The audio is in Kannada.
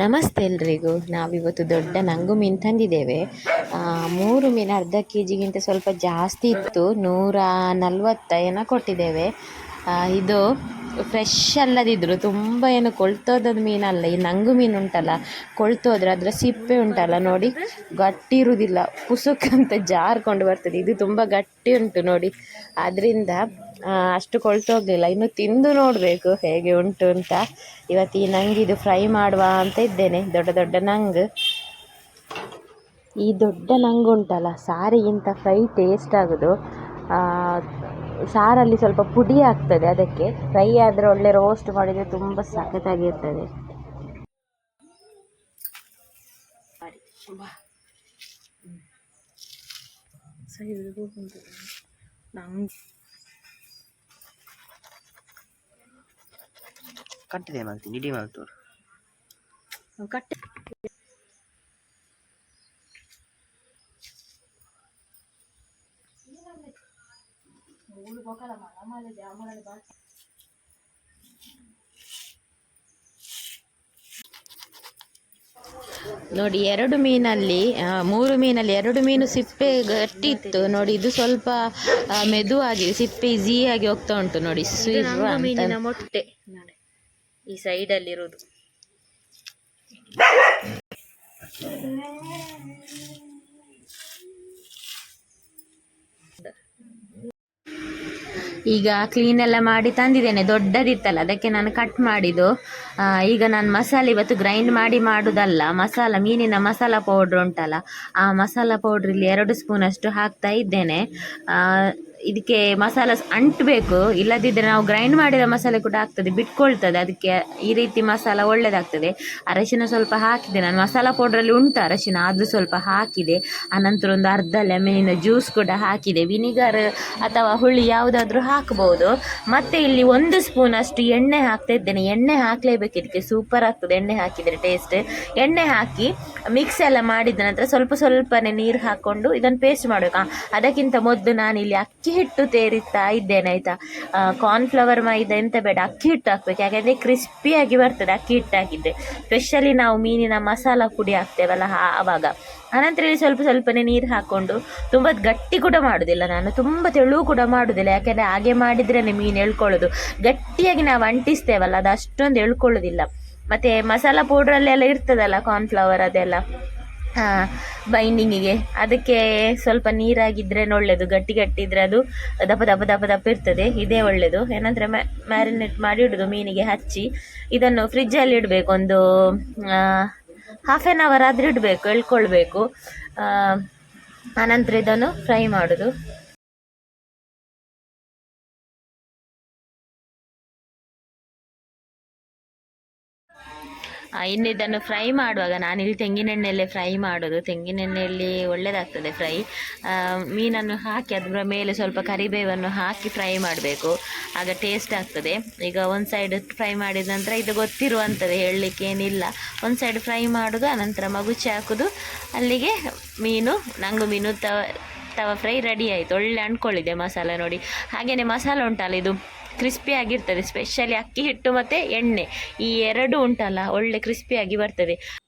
ನಮಸ್ತೆ ಎಲ್ರಿಗೂ. ನಾವಿವತ್ತು ದೊಡ್ಡ ನಂಗು ಮೀನು ತಂದಿದ್ದೇವೆ. ಮೂರು ಮೀನು ಅರ್ಧ ಕೆ ಜಿಗಿಂತ ಸ್ವಲ್ಪ ಜಾಸ್ತಿ ಇತ್ತು. ನೂರ ನಲ್ವತ್ತ ಏನೋ ಕೊಟ್ಟಿದ್ದೇವೆ. ಇದು ಫ್ರೆಶ್ ಅಲ್ಲದಿದ್ದರು ತುಂಬ ಏನು ಕೊಳ್ತೋದದ ಮೀನಲ್ಲ, ಈ ನಂಗು ಮೀನು ಉಂಟಲ್ಲ, ಕೊಳ್ತೋದ್ರೆ ಅದರ ಸಿಪ್ಪೆ ಉಂಟಲ್ಲ ನೋಡಿ. ಗಟ್ಟಿ ಇರುವುದಿಲ್ಲ ಪುಸುಕಂತ ಜಾರ್ಕೊಂಡು ಬರ್ತದೆ. ಇದು ತುಂಬ ಗಟ್ಟಿ ಉಂಟು ನೋಡಿ. ಅದರಿಂದ ಅಷ್ಟು ಕೊಳ್ತೋಗಲಿಲ್ಲ. ಇನ್ನು ತಿಂದು ನೋಡಬೇಕು ಹೇಗೆ ಉಂಟು ಅಂತ. ಇವತ್ತು ಈ ನಂಗಿದು ಫ್ರೈ ಮಾಡುವ ಅಂತ ಇದ್ದೇನೆ. ದೊಡ್ಡ ದೊಡ್ಡ ನಂಗ್. ಈ ದೊಡ್ಡ ನಂಗು ಉಂಟಲ್ಲ ಸಾರಿಗಿಂತ ಫ್ರೈ ಟೇಸ್ಟ್ ಆಗೋದು. ಸಾರಲ್ಲಿ ಸ್ವಲ್ಪ ಪುಡಿ ಆಗ್ತದೆ ಅದಕ್ಕೆ. ಫ್ರೈ ಆದರೆ ಒಳ್ಳೆ ರೋಸ್ಟ್ ಮಾಡಿದರೆ ತುಂಬ ಸಖತ್ತಾಗಿರ್ತದೆ. ಕಟ್ಟಿದೆ ಮಾಡ್ತೀನಿ ಇಡೀ ಮಾಡ್ತವ್ರು ಕಟ್ಟೆ ನೋಡಿ ಎರಡು ಮೀನಲ್ಲಿ ಆ, ಮೂರು ಮೀನಲ್ಲಿ ಎರಡು ಮೀನು ಸಿಪ್ಪೆ ಗಟ್ಟಿ ಇತ್ತು ನೋಡಿ ಇದು ಸ್ವಲ್ಪ ಮೆದುವಾಗಿ ಮೆದುವಾಗಿದೆ. ಸಿಪ್ಪೆ ಈಸಿಯಾಗಿ ಹೋಗ್ತಾ ಉಂಟು. ನೋಡಿ ಮೀನಿನ ಮೊಟ್ಟೆ ನೋಡಿ ಈ ಸೈಡಲ್ಲಿರೋದು ಈಗ ಕ್ಲೀನ್ ಎಲ್ಲ ಮಾಡಿ ತಂದಿದ್ದೇನೆ. ದೊಡ್ಡದಿತ್ತಲ್ಲ, ಅದಕ್ಕೆ ನಾನು ಕಟ್ ಮಾಡಿದ್ದು. ಈಗ ನಾನು ಮಸಾಲೆ ಇವತ್ತು ಗ್ರೈಂಡ್ ಮಾಡಿ ಮಾಡೋದಲ್ಲ, ಮಸಾಲ, ಮೀನಿನ ಮಸಾಲ ಪೌಡ್ರ್ ಉಂಟಲ್ಲ, ಆ ಮಸಾಲ ಪೌಡ್ರಲ್ಲಿ ಎರಡು ಸ್ಪೂನ್ ಅಷ್ಟು ಹಾಕ್ತಾ ಇದ್ದೇನೆ. ಇದಕ್ಕೆ ಮಸಾಲ ಅಂಟಬೇಕು. ಇಲ್ಲದಿದ್ದರೆ ನಾವು ಗ್ರೈಂಡ್ ಮಾಡಿದ ಮಸಾಲೆ ಕೂಡ ಆಗ್ತದೆ, ಬಿಟ್ಕೊಳ್ತದೆ. ಅದಕ್ಕೆ ಈ ರೀತಿ ಮಸಾಲ ಒಳ್ಳೆಯದಾಗ್ತದೆ ಅರಶಿನ ಸ್ವಲ್ಪ ಹಾಕಿದೆ. ನಾನು ಮಸಾಲ ಪೌಡ್ರಲ್ಲಿ ಉಂಟು ಅರಶಿನ, ಆದರೂ ಸ್ವಲ್ಪ ಹಾಕಿದೆ. ಆನಂತರ ಒಂದು ಅರ್ಧ ಲೆಮನಿನ ಜ್ಯೂಸ್ ಕೂಡ ಹಾಕಿದೆ. ವಿನಿಗರ್ ಅಥವಾ ಹುಳಿ ಯಾವುದಾದ್ರೂ ಹಾಕ್ಬೋದು. ಮತ್ತು ಇಲ್ಲಿ ಒಂದು ಸ್ಪೂನ್ ಅಷ್ಟು ಎಣ್ಣೆ ಹಾಕ್ತಾ ಇದ್ದೇನೆ. ಎಣ್ಣೆ ಹಾಕಲೇಬೇಕು. ಇದಕ್ಕೆ ಸೂಪರ್ ಆಗ್ತದೆ. ಎಣ್ಣೆ ಹಾಕಿದರೆ ಟೇಸ್ಟ್ ಎಣ್ಣೆ ಹಾಕಿ ಮಿಕ್ಸ್ ಎಲ್ಲ ಮಾಡಿದ ನಂತರ ಸ್ವಲ್ಪ ಸ್ವಲ್ಪನೇ ನೀರು ಹಾಕ್ಕೊಂಡು ಇದನ್ನು ಪೇಸ್ಟ್ ಮಾಡಬೇಕು. ಅದಕ್ಕಿಂತ ಮೊದಲು ನಾನು ಇಲ್ಲಿ ಅಕ್ಕಿ ಹಿಟ್ಟು ತೇರಿತಾ ಇದ್ದೇನೆ, ಆಯಿತಾ? ಕಾರ್ನ್ಫ್ಲವರ್ ಮೈದಾ ಎಂತ ಬೇಡ, ಅಕ್ಕಿ ಹಿಟ್ಟು ಹಾಕ್ಬೇಕು. ಯಾಕೆಂದರೆ ಕ್ರಿಸ್ಪಿಯಾಗಿ ಬರ್ತದೆ, ಅಕ್ಕಿ ಹಿಟ್ಟು ಹಾಕಿದ್ದೆ ಸ್ಪೆಷಲಿ ನಾವು ಮೀನಿನ ಮಸಾಲ ಪುಡಿ ಹಾಕ್ತೇವಲ್ಲ ಆವಾಗ. ಆನಂತರ ಇಲ್ಲಿ ಸ್ವಲ್ಪ ಸ್ವಲ್ಪನೇ ನೀರು ಹಾಕ್ಕೊಂಡು, ತುಂಬ ಗಟ್ಟಿ ಕೂಡ ಮಾಡೋದಿಲ್ಲ ನಾನು. ತುಂಬ ತೆಳು ಕೂಡ ಮಾಡೋದಿಲ್ಲ. ಯಾಕೆಂದರೆ ಹಾಗೆ ಮಾಡಿದ್ರೇ ಮೀನು ಎಳ್ಕೊಳ್ಳೋದು. ಗಟ್ಟಿಯಾಗಿ ನಾವು ಅಂಟಿಸ್ತೇವಲ್ಲ, ಅದು ಅಷ್ಟೊಂದು ಎಳ್ಕೊಳ್ಳೋದಿಲ್ಲ. ಮತ್ತು ಮಸಾಲ ಪೌಡ್ರಲ್ಲೆಲ್ಲ ಇರ್ತದಲ್ಲ ಕಾರ್ನ್ಫ್ಲವರ್ ಅದೆಲ್ಲ? ಬೈಂಡಿಂಗಿಗೆ ಅದಕ್ಕೆ ಸ್ವಲ್ಪ ನೀರಾಗಿದ್ದರೆ ಒಳ್ಳೆಯದು ಗಟ್ಟಿ ಗಟ್ಟಿ ಇದ್ರೆ ಅದು ದಪ್ಪ ದಪ್ಪ ದಪ್ಪ ದಪ್ಪ ಇರ್ತದೆ, ಇದೇ ಒಳ್ಳೆಯದು ಏನಂದರೆ ಮ್ಯಾರಿನೇಟ್ ಮಾಡಿ ಇಡೋದು, ಮೀನಿಗೆ ಹಚ್ಚಿ. ಇದನ್ನು ಫ್ರಿಜ್ಜಲ್ಲಿ ಇಡಬೇಕು, ಒಂದು ಹಾಫ್ ಆನ್ ಅವರ್ ಆದರೂ ಇಡಬೇಕು, ಎಳ್ಕೊಳ್ಬೇಕು. ಆನಂತರ ಇದನ್ನು ಫ್ರೈ ಮಾಡೋದು. ಇನ್ನು ಇದನ್ನು ಫ್ರೈ ಮಾಡುವಾಗ ನಾನಿಲ್ಲಿ ತೆಂಗಿನೆಣ್ಣೆಯಲ್ಲೇ ಫ್ರೈ ಮಾಡೋದು. ತೆಂಗಿನೆಣ್ಣೆಯಲ್ಲಿ ಒಳ್ಳೆಯದಾಗ್ತದೆ ಫ್ರೈ. ಮೀನನ್ನು ಹಾಕಿ ಅದರ ಮೇಲೆ ಸ್ವಲ್ಪ ಕರಿಬೇವನ್ನು ಹಾಕಿ ಫ್ರೈ ಮಾಡಬೇಕು. ಆಗ ಟೇಸ್ಟ್ ಆಗ್ತದೆ. ಈಗ ಒಂದು ಸೈಡ್ ಫ್ರೈ ಮಾಡಿದ ನಂತರ ಇದು ಗೊತ್ತಿರುವಂಥದ್ದು ಹೇಳಲಿಕ್ಕೆ ಏನಿಲ್ಲ. ಒಂದು ಸೈಡ್ ಫ್ರೈ ಮಾಡೋದು ಅನಂತರ ಮಗುಚಿ ಹಾಕೋದು. ಅಲ್ಲಿಗೆ ಮೀನು, ನಂಗು ಮೀನು ತವ ತವ ಫ್ರೈ ರೆಡಿ ಆಯಿತು. ಒಳ್ಳೆ ಅಂದ್ಕೊಳ್ಳಿದೆ ಮಸಾಲ ನೋಡಿ. ಹಾಗೆಯೇ ಮಸಾಲ ಉಂಟಲ್ಲ ಇದು. ಕ್ರಿಸ್ಪಿ ಆಗಿರ್ತದೆ ಸ್ಪೆಷಲಿ ಅಕ್ಕಿ ಹಿಟ್ಟು ಮತ್ತು ಎಣ್ಣೆ. ಈ ಎರಡು ಉಂಟಲ್ಲ ಒಳ್ಳೆ ಕ್ರಿಸ್ಪಿಯಾಗಿ ಬರ್ತದೆ.